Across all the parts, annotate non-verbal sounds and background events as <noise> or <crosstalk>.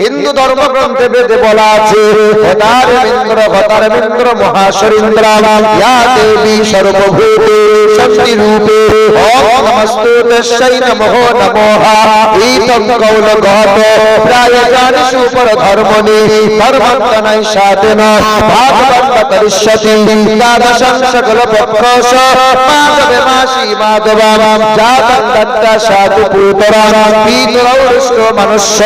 হিন্দু ধর্মগ্রন্থে বেদে বলা আছে হতারবিন্দ্র হতারবিন্দ্র মহাশরীন্দ্রাম ইয়া দেবী সর্বভূতে শক্তি রূপে ইতম কৌল প্রায় জানি সুপর ধর্মনি ভাগবন্ত সকল মাধবাম সাধু পিতরৌষ্ট মনুষ্য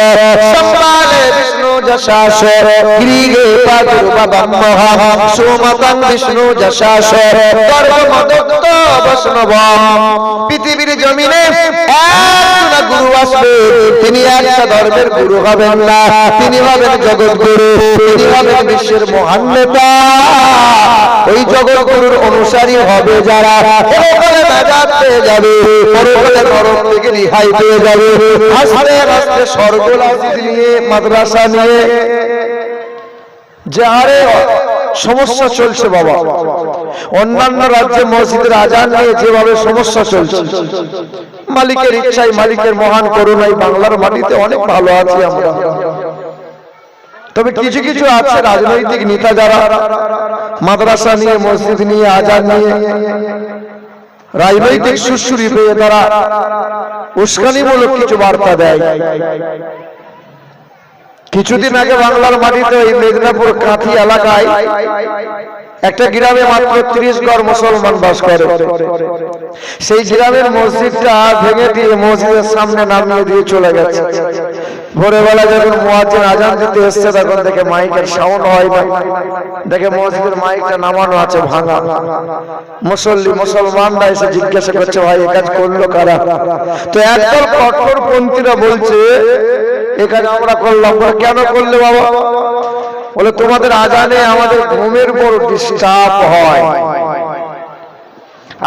পৃথিবীর জমিনে গুরু আসবে, তিনি একটা ধর্মের গুরু হবেন না। তিনি হবেন জগৎ গুরু তিনি হবেন বিশ্বের মহান নেতা। ওই জগৎ গুরুর অনুসারী হবে যারা যাবে রিহাই পেয়ে যাবে। মাদ্রাসা নিয়ে। যে হারে সমস্যা চলছে বাবা। অন্যান্য রাজ্যে মসজিদের আজান নিয়ে যেভাবে সমস্যা চলছে। মালিকের ইচ্ছাই মালিকের মহান করুণাই বাংলার মাটিতে অনেক ভালো আছি আমরা। তবে কিছু কিছু আছে রাজনৈতিক নেতা যারা মাদ্রাসা নিয়ে, মসজিদ নিয়ে, আজান নিয়ে, রাজনৈতিক সুশ্রী পেয়ে তারা উস্কানিমূলক কিছু বার্তা দেয়। কিছুদিন আগে বাংলার মাটিতে এই মেদিনীপুর কাঁথি এলাকায় একটা গ্রামে মাত্র ত্রিশ ঘর মুসলমান বাস করে। সেই গ্রামের মসজিদটা ভেঙে দিয়ে মসজিদের সামনে নামিয়ে দিয়ে চলে গেছে। ভোরবেলা যখন মুয়াজ্জিন আজান দিতে এসছে, তখন দেখে মাইকের সাউন্ড হয় না। দেখে মসজিদের মাইকটা নামানো আছে ভাঙা। মুসল্লি মুসলমানরা এসে জিজ্ঞাসা করছে, ভাই, এ কাজ করল কারা? তো একদল কঠোরপন্থীরা বলছে এ কাজ আমরা করলাম। কেন করলে বাবা? বলে, তোমাদের আজানে আমাদের ঘুমের বড় ডিস্টার্ব হয়।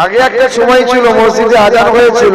আগে একটা সময় ছিল, মসজিদে আজান হয়েছিল।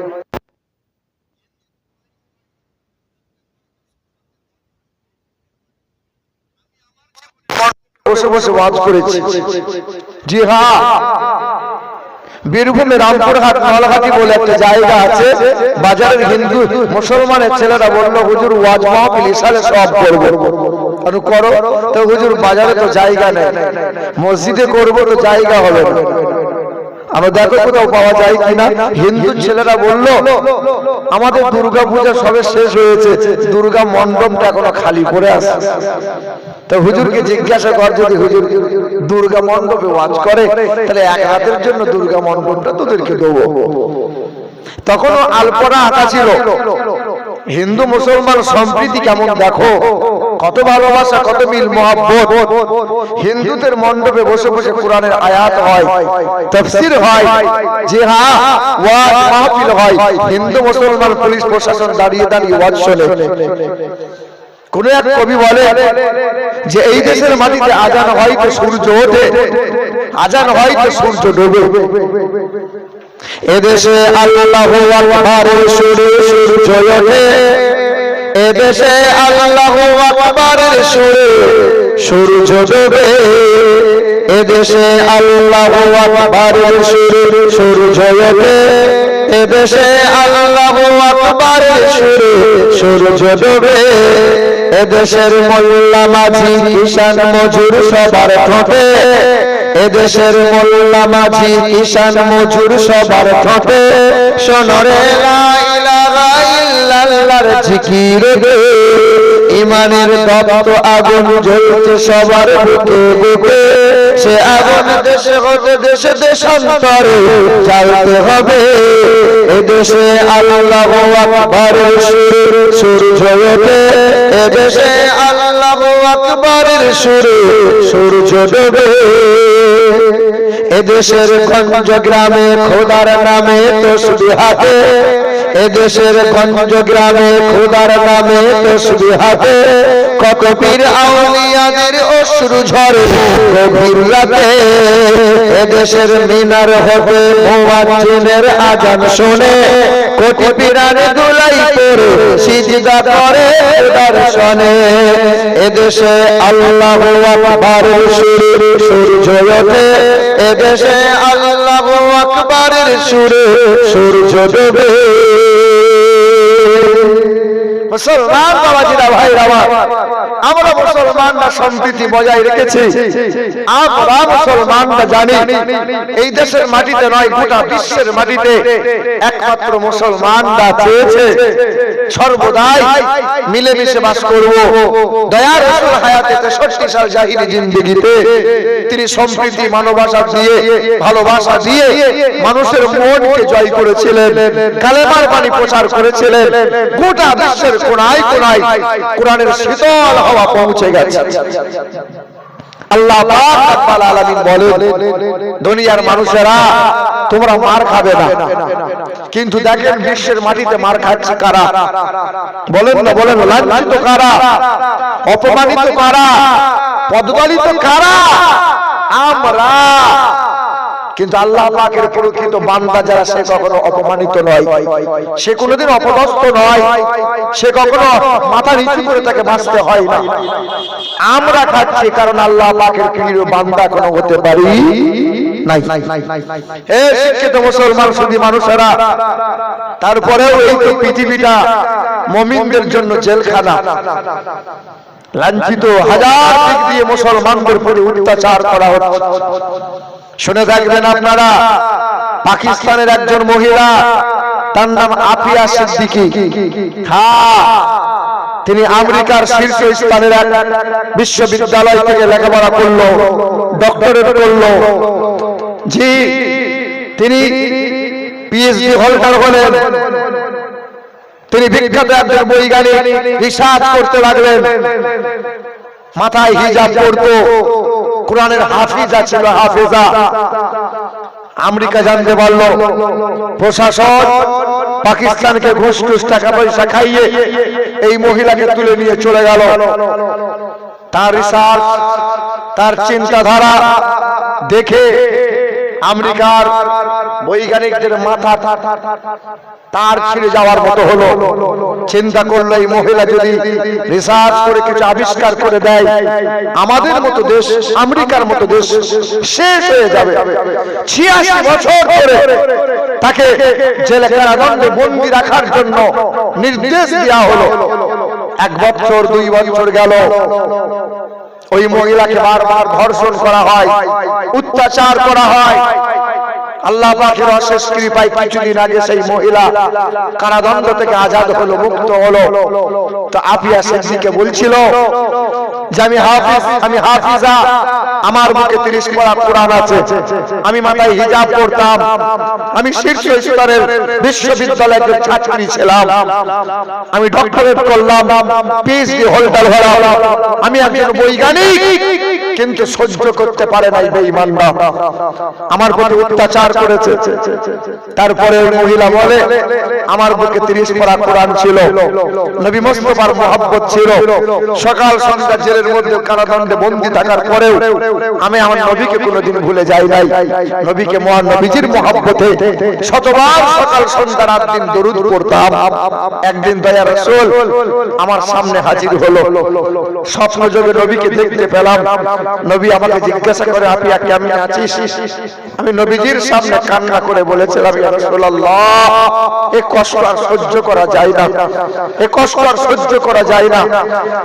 বসে বসে ওয়াজ করেছি। জি হ্যাঁ বীরভূমে রামপুরহাট নলহাটি বলে একটা জায়গা আছে। বাজারের হিন্দু, মুসলমানের ছেলেরা বলল, হুজুর, ওয়াজ মাহফিল ইসালে সব করব। করো? তো হুজুর, বাজারে তো জায়গা নেই। মসজিদে করব তো জায়গা হবে না। আমরা দেখো কোথাও পাওয়া যায় কিনা? হিন্দু ছেলেরা বলল আমাদের দুর্গা পূজা সবে শেষ হয়েছে দুর্গা মণ্ডপটা এখনও খালি পড়ে আছে। তো হুজুরকে জিজ্ঞাসা কর যদি হুজুর দুর্গা মণ্ডপে ওয়াজ করে তাহলে এক হাতের জন্য দুর্গা মণ্ডপটা তোদেরকে দেবো। তখনও আলপনা আঁকা ছিল। হিন্দু মুসলমান সম্প্রীতি কেমন দেখো? কত ভালোবাসা, কত মিল, মহাব্বত। হিন্দুদের মণ্ডপে বসে বসে কোরআনের আয়াত হয়, তফসির হয় যে হ্যাঁ ওয়াজ, মাহফিল হয়। হিন্দু, মুসলমান, পুলিশ প্রশাসন দাঁড়িয়ে দাঁড়িয়ে ওয়াজ শোনে। কোন এক কবি বলে যে, এই দেশের মাটিতে আজান হয় তো সূর্য ওঠে, আজান হয় তো সূর্য ডোবে। এদেশে আল্লাহ আকবারের সুরে সূর্য ওঠে। এদেশে আল্লাহ আকবারের সুরে সূর্য ডোবে। এদেশে আল্লাহ আকবারের সুরে সূর্য ওঠে। এদেশে আল্লাহ আকবারের সুরে সূর্য ডোবে। এদেশের মোল্লা মাঝি কিষান মজুর সবার ঠোঁটে। এদেশের মোল্লা মাঝি কিষান মজুর সবার ঠোঁটে। সোনরে জিকির গে ইমানের দপ্ত আগুন জ্বলছে সবার বুকে বুকে। সে আগুন দেশে হতে দেশে দেশান্তরে জ্বালতে হবে। এ দেশে আল্লাহ আকবরের সুর সূর্য ওঠে। এ দেশে আল্লাহ আকবরের সুরে সূর্য ডোবে এদেশের গঞ্জ গ্রামে খোদার নামে তসবিহাতে এদেশের গঞ্জ গ্রামে খোদার নামে তসবিহাতে কত পীর আউলিয়াদের অশ্রু ঝরে গভীর রাতে। এদেশের মিনার হতে মুয়াজ্জিনের আজান শুনে, কোটি পিরান দুলাই করে সিজদা করে দর্শনে। এদেশে আল্লাহু আকবারের সুরে সূর্য ওঠে এদেশে আল্লাহু আকবারের সুরে সূর্য দেবে মুসলমান বাবাজিরা ভাইরা আমার। আমরা মুসলমানরা সম্প্রীতি বজায় রেখেছি। আমরা মুসলমানরা জানি, এই দেশের মাটিতে নয়, গোটা বিশ্বের মাটিতে একমাত্র মুসলমানরা চেয়েছে, সর্বদাই মিলেমিশে বাস করব। দয়ার রসুল হায়াতে তেষট্টি সাল জাহিরি জিন্দিগিতে, তিনি সম্প্রীতি মানবাসা দিয়ে, ভালোবাসা দিয়ে মানুষের মনকে জয় করেছিলেন, কালেমার বাণী প্রচার করেছিলেন, গোটা বিশ্বের কোনায় কোনায় কোরআনের শীতল হাওয়া পৌঁছে গেছে। আল্লাহ বলেন, দুনিয়ার মানুষেরা তোমরা মার খাবে না। কিন্তু দেখেন বিশ্বের মাটিতে মার খাচ্ছে কারা? বলেন না, বলেন, লাঞ্ছিত কারা? অপমানিত কারা? পদদলিত কারা? আমরা কিন্তু আল্লাহ পাকের প্রকৃত বান্দা যারা, সে কখনো অপমানিত নয়। সে কোনোদিন অপদস্থ নয়। সে কখনো মাথা নিচু করে তাকে বাঁচতে হয় না। আমরা খাচ্ছি কারণ আল্লাহ পাকের প্রিয় বান্দা কোনো হতে পারি নাই। এ শিক্ষিত মুসলমান শুধু মানুষেরা, তারপরেও এই তো পৃথিবীটা মমিনদের জন্য জেলখানা লাঞ্ছিত হাজার দিক দিয়ে মুসলমানদের প্রতি অত্যাচার করা হচ্ছে। শুনে থাকবেন আপনারা, পাকিস্তানের একজন মহিলা, তার নাম আফিয়া সিদ্দিকি। হ্যাঁ তিনি আমেরিকার শীর্ষ স্থানের এক বিশ্ববিদ্যালয় থেকে লেখাপড়া করল, ডক্টরেট করল। জি, তিনি পিএইচডি হোল্ডার হলেন। তিনি বিখ্যাত একজন বৈজ্ঞানিক রিসার্চ করতে লাগলেন। মাথায় হিজাব পড়তো, কোরআনের হাফিজা ছিল, হাফিজা। আমেরিকা জানতে পারল, প্রশাসন পাকিস্তানকে ঘুষ টুস টাকা পয়সা খাইয়ে এই মহিলাকে তুলে নিয়ে চলে গেল। তার রিসার্চ তার চিন্তাধারা দেখে আমেরিকার বৈজ্ঞানিকদের মাথা তার ছিঁড়ে যাওয়ার মতো হলো। চিন্তা করল এই মহিলা যদি রিসার্চ করে কিছু আবিষ্কার করে দেয়, আমাদের মতো দেশ, আমেরিকার মতো দেশ শেষ হয়ে যাবে। ছিয়াশি বছর ধরে তাকে জেলে কারাদণ্ডে বন্দি রাখার জন্য নির্দেশ দেওয়া হলো। এক বছর, দুই বছর গেল। ওই মহিলাকে বারবার ধর্ষণ করা হয় অত্যাচার করা হয়। আল্লাহ পাকের অশেষ কৃপায় কিছুদিন আগে সেই মহিলা কারাদণ্ড থেকে আজাদ হলো, মুক্ত হলো। তো আপিয়া সিদ্দিকে বলছিল যে, আমি হাফিজ, আমি হাফিজা, আমার মুখে তিরিশ পড়া কোরআন আছে। আমি মাথায় হিজাব আমি শীর্ষ বিশ্ববিদ্যালয়ের ছাত্রী ছিলাম। আমি ডক্টরেট করলাম পিএইচডি হোল্ডার হলাম। আমি একজন বৈজ্ঞানিক, কিন্তু সহ্য করতে পারে নাই বেঈমানরা। আমার প্রতি অত্যাচার করেছে। তারপরে মহিলা বলে, আমার বুকে তিরিশ পড়া কোরআন ছিল, নবী মোস্তফার মহাব্বত ছিল। সকাল, সন্ধ্যা জেলের মধ্যে কারাদণ্ডে বন্দি থাকার পরেও আমি আমার নবীকে কোনোদিন ভুলে যাই নাই। নবীকে মহান নবীজির মহাব্বতে শতবার সকাল, সন্ধ্যা, রাত দিন দরুদ পড়তাম। একদিন দয়া রসুল আমার সামনে হাজির হলো। স্বপ্ন যোগে নবীকে দেখতে পেলাম। নবী আমাকে জিজ্ঞাসা করে আপনি কেমন আছিস? আমি নবীজির সামনে কান্না করে বলেছিলাম এ কষ্ট আর সহ্য করা যায় না। এ কষ্ট আর সহ্য করা যায় না।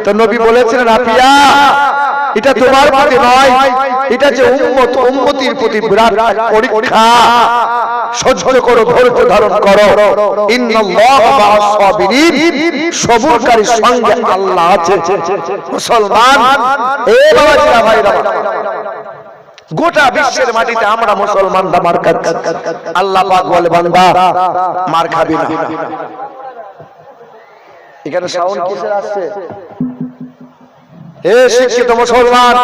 তো নবী বলেছিলেন আপিয়া এটা তোমার প্রতি নয়। এটা যে প্রতি বিরাট পরীক্ষা। সহ্য করো, ধৈর্য ধারণ করো। সবরকারীর সঙ্গে আল্লাহ আছে। মুসলমান গোটা বিশ্বের মাটিতে আমরা মুসলমানরা মার খাচ্ছি আল্লাহ পাক বলে বান্দা মার খাবি না। এখানে সাউন্ড কিসের আসছে এ শিক্ষিত মুসলমান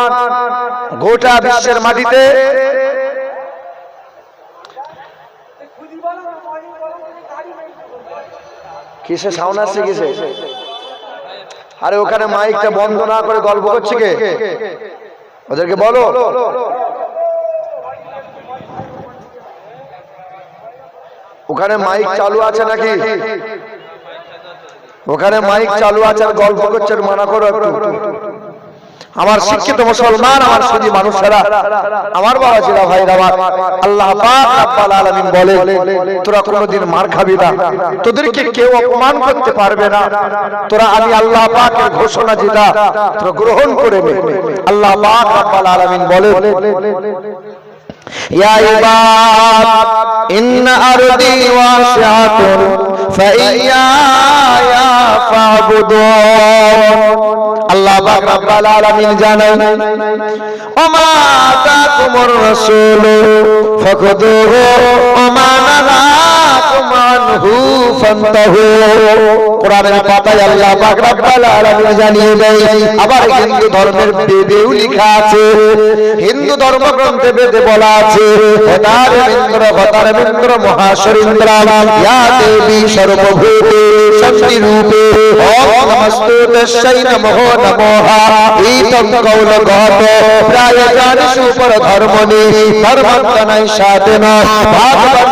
গোটা বিশ্বের মাটিতে কিসে সাউন্ড আসছে কিসে আরে ওখানে মাইকটা বন্ধ না করে গল্প করছে কে? ওদেরকে বলো। ওখানে মাইক চালু আছে নাকি? ওখানে মাইক চালু আছে আর গল্প করছে মানা করো একটু। আমার শিক্ষিত মুসলমান আমার সুজি মানুষেরা আমার বাবা ছিল ভাই আমার আল্লাহ পাক আলামিন বলে তোরা কোনোদিন মার খাবি না তোদেরকে কেউ অপমান করতে পারবে না তোরা আমি আল্লাহ পাকের ঘোষণা যেটা তোরা গ্রহণ করে নে আল্লাহ পাক আলামিন বলে يا عباد إن أرضي واسعة فإياي فاعبدون আল্লাহ পাক রব্বুল আলামিন জানান ওমা তাকুমুর রাসূল ফাখুদুহু ওমা নাহাকুম আনহু ফান্তাহু কোরআনের পাতায় আল্লাহ পাক রব্বুল আলামিন জানিয়ে দেয়, আবার হিন্দু ধর্মের বেদেও লেখা আছে, হিন্দু ধর্মগ্রন্থে বেদে বলা আছে হেতার ইন্দ্র ইন্দ্র ইয়া দেবী সর্বভূতে শক্তি রূপে। ওম নমস্তে ঈতম কৌল গত, প্রায় সাধন। ভাগবত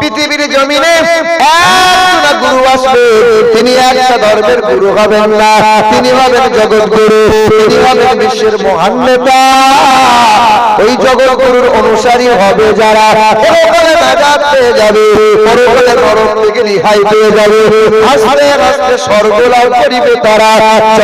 পৃথিবীর জমিনে গুরু আসবে, তিনি একটা ধর্মের গুরু হবেন না, তিনি হবেন জগৎ গুরু তিনি হবেন বিশ্বের মহান নেতা। ওই জগৎ গুরুর অনুসারী হবে যারা, পরকালে পেয়ে যাবে তারা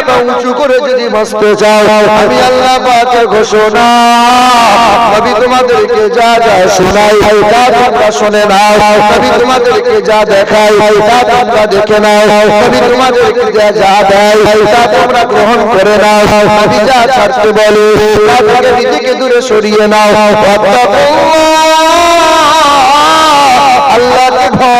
মাথা উঁচু করে যদি বাঁচতে চাও, আমি আল্লাহ পাকের ঘোষণা। নবী তোমাদেরকে যা যা শোনাই, তা তোমরা শুনে নাও। নবী তোমাদেরকে যা দেখাই, তা তোমরা দেখে নাও। নবী তোমাদেরকে যা যা দেয়, তা তোমরা গ্রহণ করে নাও। নবী যা ছাড়তে বলে, তা থেকে নিজেকে দূরে সরিয়ে নাও। আল্লাহকে ভয়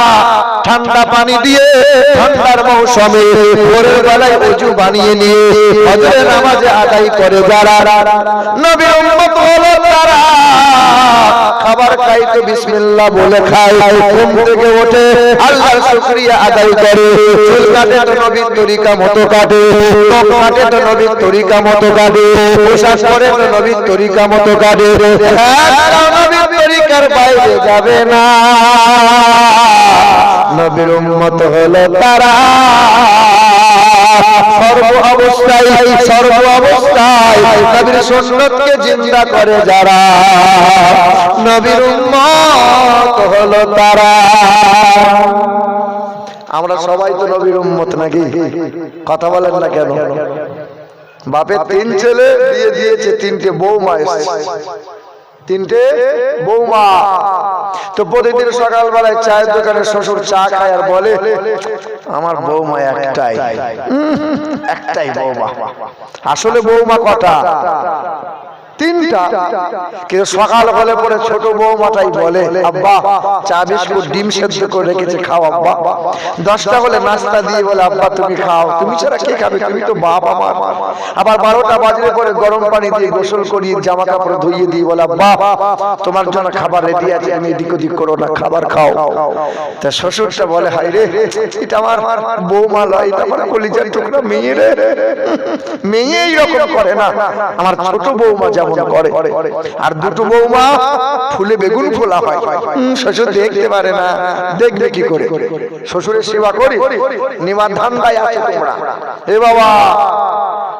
ঠান্ডা পানি দিয়ে ঠান্ডার মৌসুমে ভোরের বেলায় উজু বানিয়ে নিয়ে হজরের নামাজে আদায় করে যারা নবীর উম্মত হলো তারা। খাবার খাই তো বিসমিল্লাহ বলে খায়। ঘুম থেকে ওঠে আল্লাহর শুকরিয়া আদায় করে। চুল কাটে তো নবীর তরিকা মতো কাটে। নখ কাটে তো নবীর তরিকা মতো কাটে। পোশাক পরে তো নবীর তরিকা মতো কাটে। একটাও নবীর তরিকার বাইরে যাবে না। নবীর উম্মত হলো তারা। সর্ব অবস্থায় সর্ব অবস্থায় নবীর সুন্নতকে জিন্দা করে যারা। নবীর উম্মত হলো তারা। আমরা সবাই তো নবীর উম্মত নাকি? কথা বলেন না কেন? বাপের তিন ছেলে দিয়ে দিয়েছে তিনটে বৌমা এসছে। তিনটে বৌমা। তো প্রতিদিন সকালবেলায় চায়ের দোকানে শ্বশুর চা খায় আর বলে, আমার বৌমা একটাই। একটাই বৌমা। আসলে বৌমা কটা? তিনটা। কিন্তু সকাল হলে পরে ছোট বৌমাটাই বলে আব্বা চা বিস্কুট ডিম সেদ্ধ করে রেখেছে খাও আব্বা। দশটা হলে নাস্তা দিয়ে বলে আব্বা তুমি খাও তুমি ছাড়া কে খাবে? তুমি তো বাপ আমার। আবার বারোটা বাজলে পরে গরম পানি দিয়ে গোসল করিয়ে জামা কাপড় ধুইয়ে দিয়ে বলে আব্বা তোমার জন্য খাবার রেডি আছে আমি এদিক ওদিক করো না খাবার খাও। তা শ্বশুরটা বলে হাই রে এটা আমার বৌমা লয় এটা আমার কলিজার টুকরা মেয়ে রে। মেয়ে এইরকম করে না। আমার ছোট বৌমা যেমন যেমন করে। আর দুটো বৌমা ফুলে বেগুন ফোলা হয়। শ্বশুর দেখতে পারে না। দেখবে কি করে? শ্বশুরের সেবা করি আছে তোমরা। এ বাবা,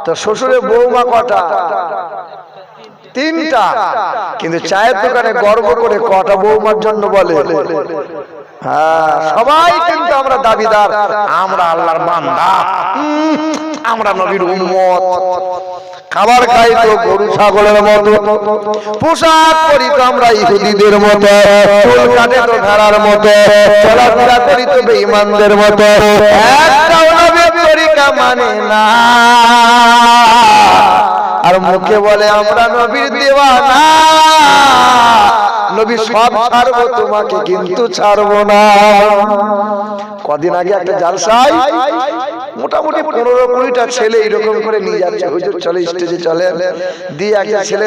তো শ্বশুরের বৌমা কটা? তিনটা। কিন্তু চায়ের দোকানে গর্ব করে কটা বৌমার জন্য বলে? হ্যাঁ সবাই কিন্তু আমরা দাবিদার। আমরা আল্লাহর বান্দা। আমরা নবীর উম্মত। খাবার খাই তো গরু ছাগলের মতো। পোশাক পরি তো আমরা ইহুদিদের মতো। চুল কাটে তো ভেড়ার মতো। চলাফেরা করি তো বেঈমানদের মতো। একটাও নবীর তরিকা মানে না। আর মুখে বলে আমরা নবীর দেওয়ানা। নবী সব ছাড়বো তোমাকে কিন্তু ছাড়বো না। কদিন আগে একটা জালসাই মোটামুটি পনেরো কুড়িটা ছেলে এরকম করে নিয়ে যাচ্ছে। হুজুর, চলে স্টেজে চলে। দিয়ে একটা ছেলে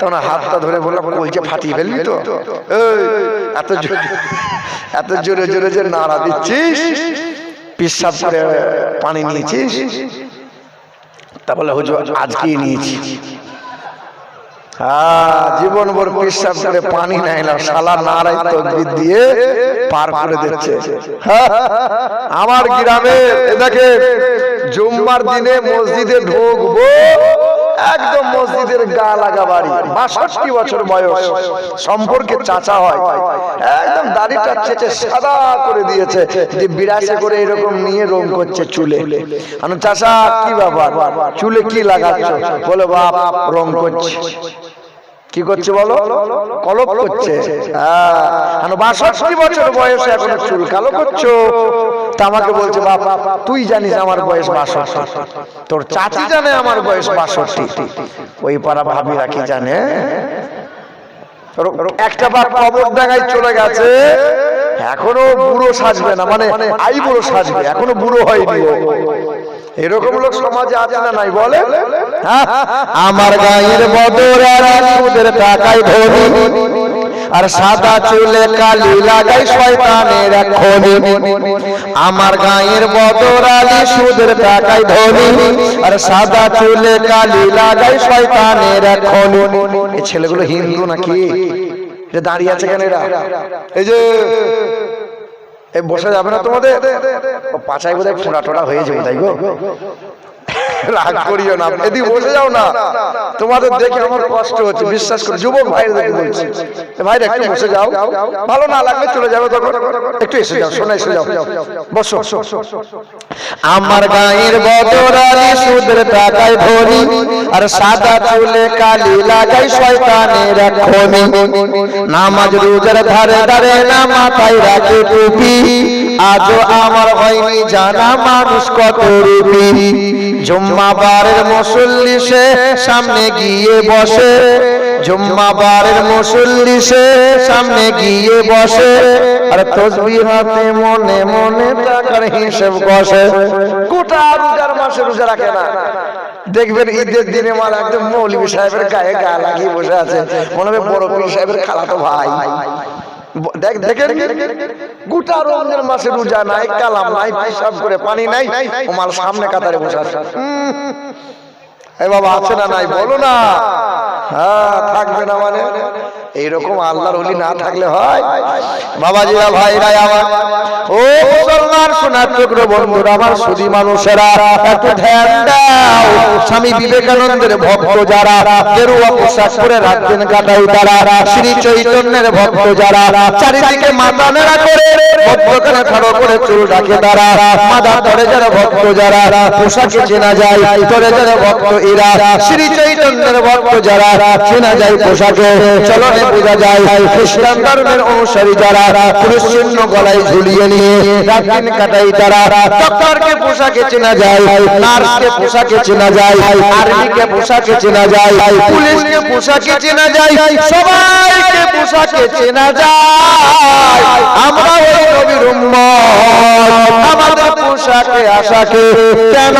তখন হাতটা ধরে বললাম কলকে ফাটিয়ে ফেলবি তো। এত জোরে এত জোরে জোরে যে নাড়া দিচ্ছিস? পিসাব করে পানি নিয়েছিস? তা বলে, হুজুর, আজকেই নিয়েছি। জীবন ভর পিসাব করে পানি নেয় না, শালা নারাই তকবির দিয়ে পার করে দিচ্ছে। <laughs> আমার গ্রামে দেখে জুম্মার দিনে মসজিদে ঢুকবো একদম মসজিদের গা লাগা বাড়ি। বাষট্টি বছর বয়স। সম্পর্কে চাচা হয়। একদম দাড়িটা চেচে সাদা করে দিয়েছে যে বিরাশে করে এরকম নিয়ে রং করছে চুলে। চাচা, কি ব্যাপার? চুলে কি লাগাচ্ছ? বলে, বাপ রং করছে। কি করছে বলো? কলপ করছে। হ্যাঁ। বাষট্টি বছর বয়সে এখনও চুল কালো করছ। তা আমাকে বলছে বাবা তুই জানিস আমার বয়স বাষট্টি। তোর চাচি জানে আমার বয়স বাষট্টি। ওই পাড়া ভাবি রাখি জানে? একটা বার কবর ডাঙায় চলে গেছে। এখনও বুড়ো সাজবে না মানে আই বুড়ো সাজবে, এখনও বুড়ো হয়নি। এরকম লোক সমাজে আছে না নাই, বলে? হ্যাঁ? আমার গায়ের বদর আর সুদের টাকায় ধনী আর সাদা চুলে কালি লাগাই শয়তানের খনি আমার গায়ের বদর আলী সুদের টাকায় ধনী। আর সাদা চুলে কালি লাগাই শয়তানের খনি এই ছেলেগুলো হিন্দু নাকি? এটা দাঁড়িয়ে আছে কেন এরা? এই যে এই বসে যাবে না তোমাদের? ও পাছায় বোধহয় ফোঁড়া টোড়া হয়ে যাবে, তাই গো। রাগ করিও না। এদিকে বসে যাও না। তোমাদের দেখে আমার কষ্ট হচ্ছে বিশ্বাস করে। যুবক ভাইয়ের দেখে বলছি। এ ভাইরা একটু বসে যাও। ভালো না লাগলে চলে যাবে তখন। একটু এসে যাও শোনা এসে যাও। বসো। আমার গায়ের বদরালি সুদের টাকায় ধরি আর সাদা চুলে কালি লাগাই শয়তানের খনি। নামাজ রোজার ধারে ধারে না মাথায় রাখে টুপি। আজও আমার হয়নি জানা মানুষ কত রূপী। জুম্মাবারের মুসল্লিসে সামনে গিয়ে বসে। জুম্মাবারের মুসল্লিসে সামনে গিয়ে বসে। আর তসবি হাতে মনে মনে টাকার হিসেব কষে। গোটা রোজার মাসে রোজা রাখে না। দেখবেন ঈদের দিনে মাল একদম মৌলভী সাহেবের গায়ে গা লাগিয়ে বসে আছে। মনে হবে বড় পীর সাহেবের খালাতো ভাই। দেখেন গোটা রমজান মাসে রোজা নাই, কালাম নাই, পেশাব করে পানি নাই মাল সামনে কাতারে বসে আছে। এ বাবা, আছে না নাই? বলো না। হ্যাঁ থাকবে না মানে। এইরকম আল্লাহর হলি না থাকলে হয়? বাবাজিরা ভাইরা আমার ও মুসলমান সোনার টুকরো বন্ধুরা আমার সুদী মানুষেরা একটু ধ্যান দাও। স্বামী বিবেকানন্দের ভক্ত যারা গেরুয়া পোশাক পরে রাত দিন কাটাই তারা শ্রী চৈতন্যের ভক্ত যারা চারিদিকে মাথা নেড়া করে ভক্তখানে খাড়ো করে চুল রাখে তারা মাথা ধরে যারা ভক্ত যারা পোশাকে চেনা যায় ধরে যারা ভক্ত এরা শ্রী চৈতন্যের ভক্ত যারা চেনা যায় পোশাকে। চলনে বোঝা যায় খ্রিস্টান ধর্মের অনুসারী যারা পুরুষ চিহ্ন গলায় ঝুলিয়ে নিয়ে রাত দিন কাটাই তারা ডক্টরকে পোশাকে চেনা যায়, নার্সকে পোশাকে চেনা যায়, আর্মিকে পোশাকে চেনা যায়, পুলিশকে পোশাকে চেনা যায়, সবাইকে পোশাকে চেনা যায়। আমরা ওই নবীর আমাদের পোশাকে, আশাকে কেন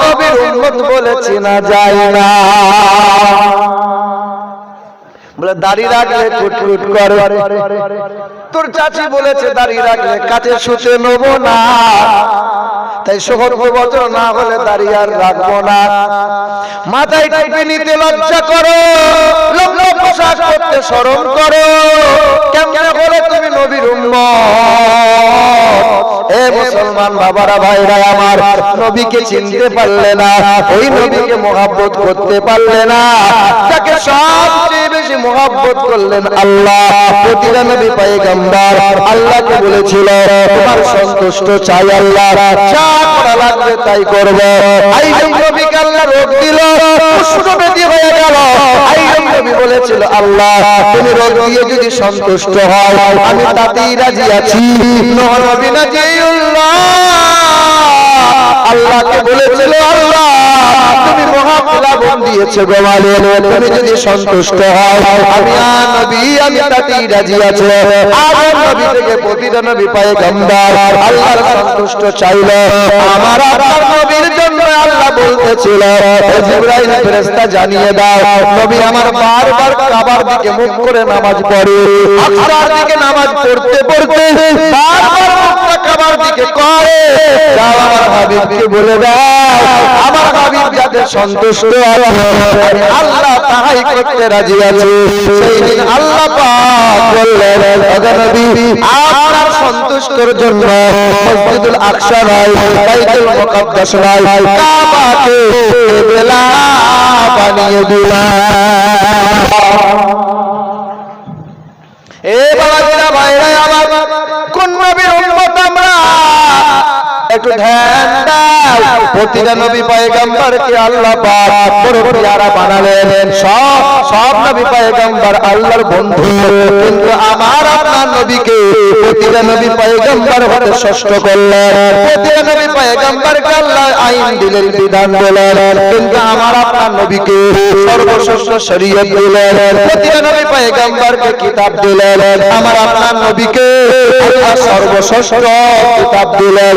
নবীর উম্মত বলে চেনা যায় না? বলে, দাড়ি রাখলে কুটকুট করে। তোর চাচি বলেছে, দাড়ি রাখলে কাছে শুতে নেব না। তাই সহর্ব বছর না হলে দাড়ি আর রাখব না। মাথায় টাইপে নিতে লজ্জা করো করতে শরম করো। কেমন তুমি নবীর এ মুসলমান বাবারা, ভাইরা আমার, নবীকে চিনতে পারলে না, ওই নবীকে মোহাব্বত করতে পারলে না। তাকে সবচেয়ে বেশি মোহাব্বত করলেন, আল্লাহ, প্রতিটা নবী পয়গম্বর আল্লাহকে বলেছিল, তোমার সন্তুষ্ট চাই আল্লাহ, যা করা লাগবে তাই করব। আল্লাহ হয়ে নবী তুমি রোগ দিয়ে যদি সন্তুষ্ট হও, আমি তাতেই রাজি আছি। নবী আল্লাহকে বলেছিল, আল্লাহ, তুমি মহাপ্লাবন দিয়েছ গোমালে তুমি যদি সন্তুষ্ট হও, আমি নবী, আমি তাতেই রাজি আছি। আদম নবী থেকে প্রতিটা নবী পায়ে গম্বার আল্লাহর সন্তুষ্ট চাইল। আমার আপনার নবীর জন্য আল্লাহ বলতেছিল জিবরাইল, ফেরেশতা জানিয়ে দাও, নবী আমার বারবার কাবার দিকে মুখ করে নামাজ পড়ে। আকসার দিকে নামাজ পড়তে পড়তে বারবার কাবার দিকে করে যাও আমার হাবিবকে বলে দাও। আমার হাবিব যাতে সন্তুষ্ট আমি আল্লাহ তাহাই করতে রাজি আছে। সেই দিন আল্লাহ পাক বললেন নবী, আপনার সন্তুষ্টর জন্য মসজিদুল আকসা নাই, বাইতুল মুকাদ্দাস নাই, কাবাকে বেলা বানিয়ে দিলাম। এ বাবাজিরা ভাইরা, আমার কোন নবীর আমরা একটু ধ্যান দাও। প্রতিটা নবী পয়গম্বরকে আল্লাহ পাক বড় পেয়ারা বানালেন। সব সব নবী পয়গম্বর আল্লাহর বন্ধু। কিন্তু আমার আপনার নবীকে প্রতিটা নবী পয়গম্বর হতে ষষ্ঠ করলেন। প্রতিটা নবী পয়গম্বরকে আল্লাহ আইন দিলেন, বিধান দিলেন। কিন্তু আমার আপনার নবীকে সর্বশ্রেষ্ঠ শরীয়ত দিলেন। প্রতিটা নবী পয়গম্বরকে কিতাব দিলেন। আমার আপনার নবীকে সর্বশ্রেষ্ঠ কিতাব দিলেন।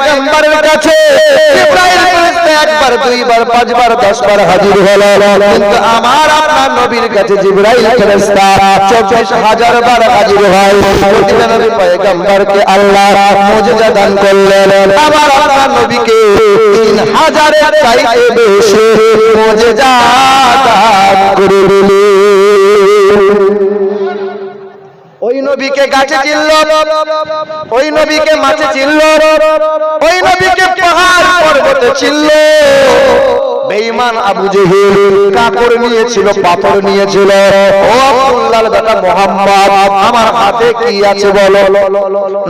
পয়গম্বরের কাছে। জিবরাইল ফেরেশতা একবার, দুইবার, পাঁচবার, দশবার হাজির হলো কিন্তু আমার আপনার নবীর কাছে জিবরাইল ফেরেশতা চব্বিশ হাজার বার হাজির হয়। নবী পয়গম্বরকে আল্লাহ মুজিজা দান করলেন। আমার আপনার নবীকে তিন হাজারের চাইতে বেশি মুজিজা দান করে দিলেন। ওই নবীকে গাছে চিনল ওই নবীকে মাছে চিনল ওই নবীকে পাহাড় পর্বতে চিনল। বেঈমান আবু জেহেল কাপড় নিয়েছিল, পাথর নিয়েছিল। ও আব্দুল্লাহর বেটা মোহাম্মদ, আমার হাতে কি আছে বলো?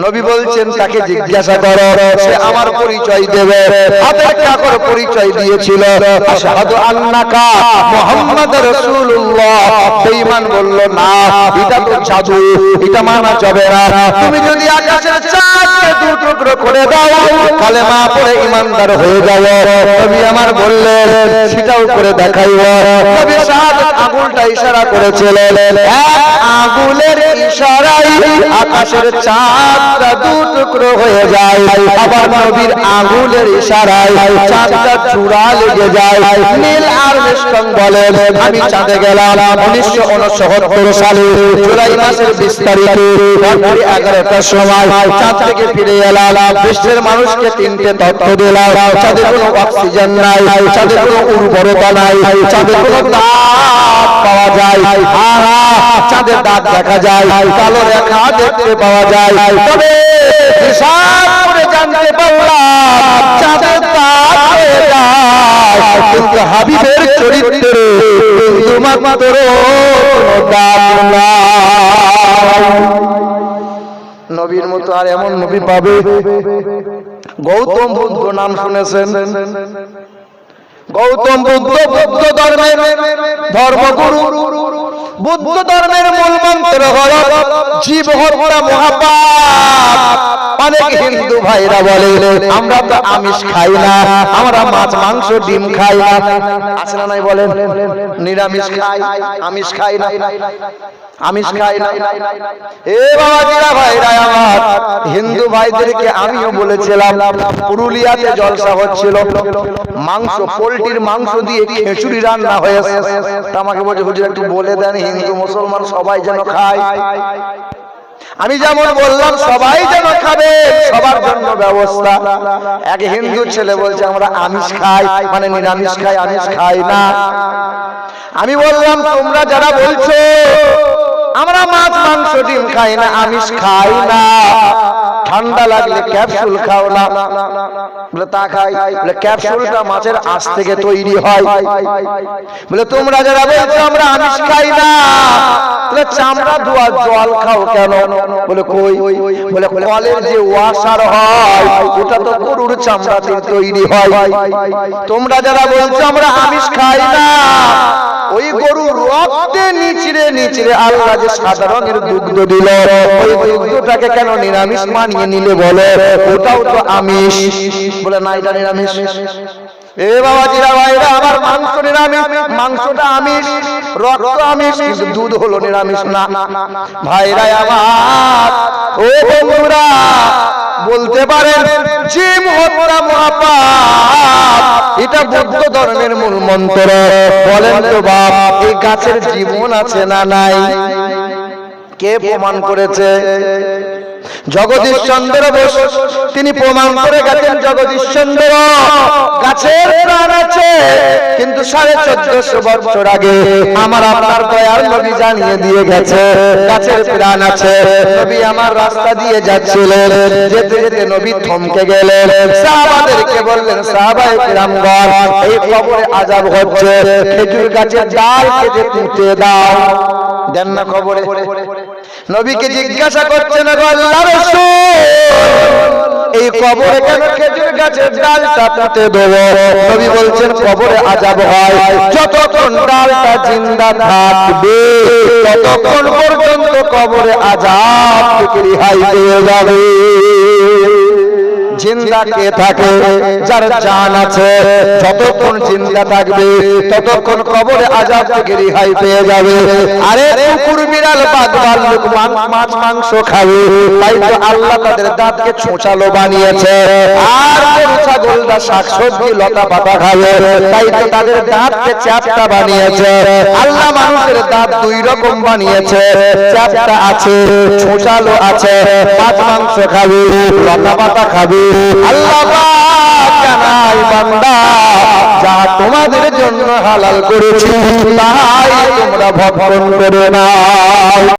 নবী বলছেন, তাকে জিজ্ঞাসা করো, সে আমার পরিচয় দেবে। হাতের কাপড় পরিচয় দিয়েছিল। আশহাদু আন্নাকা মুহাম্মদ রাসূলুল্লাহ। বেঈমান বলল, না, এটা তো জাদু, এটা মানা যাবে না। তুমি যদি আকাশের চাঁদকে দু টুকরো করে দাও, কালেমা পড়ে ইমানদার হয়ে যাবে। নবী আমার বললেন সেটাও করে দেখাইব নবী শাহাদাত আঙুলটা ইশারা করেছিলেন। এক আঙুলের ইশারায় আকাশের চাঁদটা দু টুকরো হয়ে যায়। আবার নবীর আঙুলের ইশারায় চাঁদটা চূড়া লেগে যায়। নীল আর মিষ্টং বলেন, আমি চাঁদে গেলাম উনিশশো উনসত্তর সালে জুলাই মাসের বিশ তারিখে রাত্রি এগারোটার সময় চাঁদ থেকে ফিরে এলাম। বিশ্বের মানুষকে তিনটে তথ্য দিলাম। চাঁদের কোনো অক্সিজেন নাই। উর্বরতা নাই। কোনো দাঁত পাওয়া যায়। চাঁদের দাঁত দেখা যায়। কালো রেখা দেখতে পাওয়া যায়। তবে হাবিবের নবীর মতো আর এমন নবী পাবে? গৌতম বুদ্ধ নাম শুনেছেন। গৌতম বুদ্ধ বুদ্ধ ধর্মের ধর্মগুরু। বুদ্ধ ধর্মের মূল মন্ত্র হল জীব হত্যা মহাপাপ। অনেক হিন্দু ভাইরা বলে, আমরা তো আমিষ খাই না, আমরা মাছ, মাংস, ডিম খাই না। আছে না নাই বলেন, নিরামিষ খাই, আমিষ খাই না। হিন্দু ভাইদেরকে আমিও বলেছিলাম, পুরুলিয়াতে জলসা হচ্ছিল, মাংস, পোলট্রির মাংস দিয়ে খিচুড়ি রান্না হয়েছে। আমাকে বলছে একটু বলে দেন হিন্দু মুসলমান সবাই যেন খায়। আমি যেমন বললাম সবাই যেন খাবে সবার জন্য ব্যবস্থা। এক হিন্দু ছেলে বলছে আমরা আমিষ খাই মানে নিরামিষ খাই আমিষ খাই না। আমি বললাম তোমরা যারা বলছো আমরা মাছ মাংস ডিম খাই না আমিষ খাই না। ঠান্ডা লাগলে ক্যাপসুল খাও না। বলে তা খাই। বলে ক্যাপসুলটা মাছের আঁশ থেকে তৈরি হয়। বলে তোমরা যারা বলছো আমরা আমিষ খাই না। বলে চামড়া ধোয়া জল খাও কেন? বলে কই? বলে কলের যে ওয়াসার হয় ওটা তো গরুর চামড়া দিয়ে তৈরি হয়। তোমরা যারা বলছো আমরা আমিষ খাই না। ওই গরু রক্তে নিচড়ে নিচড়ে আল্লাহ যে সাদা রঙের দুগ্ধ দিল। ওই দুগ্ধটাকে কেন নিরামিষ মানিয়ে নিলে বলে, ওটাও তো আমিষ। বলে, না, এটা নিরামিষ। এ বাবা জিরা ভাইরা আমার মাংস নিরামিষ। মাংসটা আমিষ, রক্ত আমিষ, কিন্তু দুধ হলো নিরামিষ, না। ভাইরা আমার, ও বন্ধুরা, বলতে পারেন জীব হত্যা মহাপাপ, এটা বৌদ্ধ ধর্মের মূল মন্ত্র। বলেন তো বাপ, এই গাছের জীবন আছে না নাই? কে প্রমাণ করেছে? জগদীশ চন্দ্র বোস তিনি প্রমাণ করে গেছেন জগদীশ চন্দ্র। গাছের প্রাণ আছে কিন্তু সাড়ে চোদ্দশো বছর আগে আমার আপনার দয়াল নবী জানিয়ে দিয়ে গেছে। গাছের প্রাণ আছে নবী আমার রাস্তা দিয়ে যাচ্ছিলেন। যেতে যেতে নবী থমকে গেলেন। সাহাবাদেরকে বললেন সাহাবায়ে কিরামগণ এই কবরে আযাব হচ্ছে। খেজুর গাছের ডাল কেটে পুঁতে দাও। দেন না খবরে। নবীকে জিজ্ঞাসা করছেন এই কবরে কেন খেজুর গাছের ডালটা পুঁতে দেবো? নবী বলছেন কবরে আজাব হয়। যতক্ষণ ডালটা জিন্দা থাকবে ততক্ষণ পর্যন্ত কবরে আজাব থেকে রেহাই পেয়ে যাবে। জিন্দা কে থাকে যার জান আছে যতক্ষণ জিন্দা থাকবে ততক্ষণ কবরে আজাব থেকে রেহাই পেয়ে যাবে আরে কুকুর বিড়াল বাঘ ভাল্লুক মাছ মাংস খাবে তাই তো আল্লাহ তাদের দাঁতকে ছোঁচালো বানিয়েছে আর গরু ছাগলরা শাকসবজি লতা পাতা খাবে তাই তো তাদের দাঁতকে চ্যাপটা বানিয়েছে আল্লাহ মানুষের দাঁত দুই রকম বানিয়েছে চ্যাপটা আছে ছোঁচালো আছে মাছ মাংস খাবে লতা পাতা খাবে তোমাদের জন্য হালাল করেছি তাই তোমরা ভক্ষণ করে নাও।